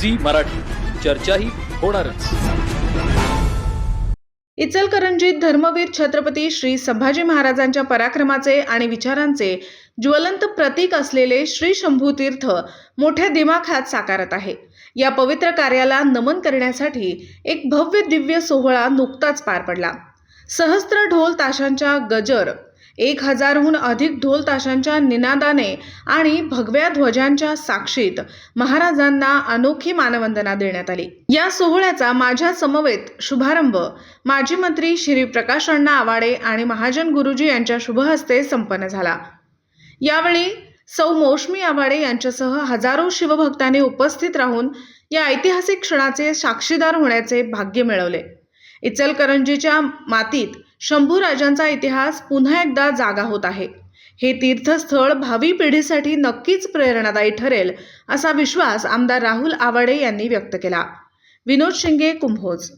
Zee Marathi. चर्चाही होणारच. इचलकरंजीत धर्मवीर छत्रपती श्री संभाजी महाराजांच्या पराक्रमाचे आणि विचारांचे ज्वलंत प्रतीक असलेले श्री शंभू तीर्थ मोठ्या दिमाखात साकारत आहे. या पवित्र कार्याला नमन करण्यासाठी एक भव्य दिव्य सोहळा नुकताच पार पडला. सहस्त्र ढोल ताशांच्या गजर एक हजारहून अधिक ढोल ताशांच्या निनादाने आणि भगव्या ध्वजांच्या साक्षीत महाराजांना अनोखी मानवंदना देण्यात आली. या सोहळ्याचा माझ्या समवेत शुभारंभ माजी मंत्री श्री प्रकाश अण्णा आवाडे आणि महाजन गुरुजी यांच्या शुभहस्ते संपन्न झाला. यावेळी सौ मौशमी आवाडे यांच्यासह हजारो शिवभक्तांनी उपस्थित राहून या ऐतिहासिक क्षणाचे साक्षीदार होण्याचे भाग्य मिळवले. इचलकरंजीच्या मातीत शंभूराजांचा इतिहास पुन्हा एकदा जागा होत आहे. हे तीर्थस्थळ भावी पिढीसाठी नक्कीच प्रेरणादायी ठरेल असा विश्वास आमदार राहुल आवाडे यांनी व्यक्त केला. विनोद शिंगे कुंभोज.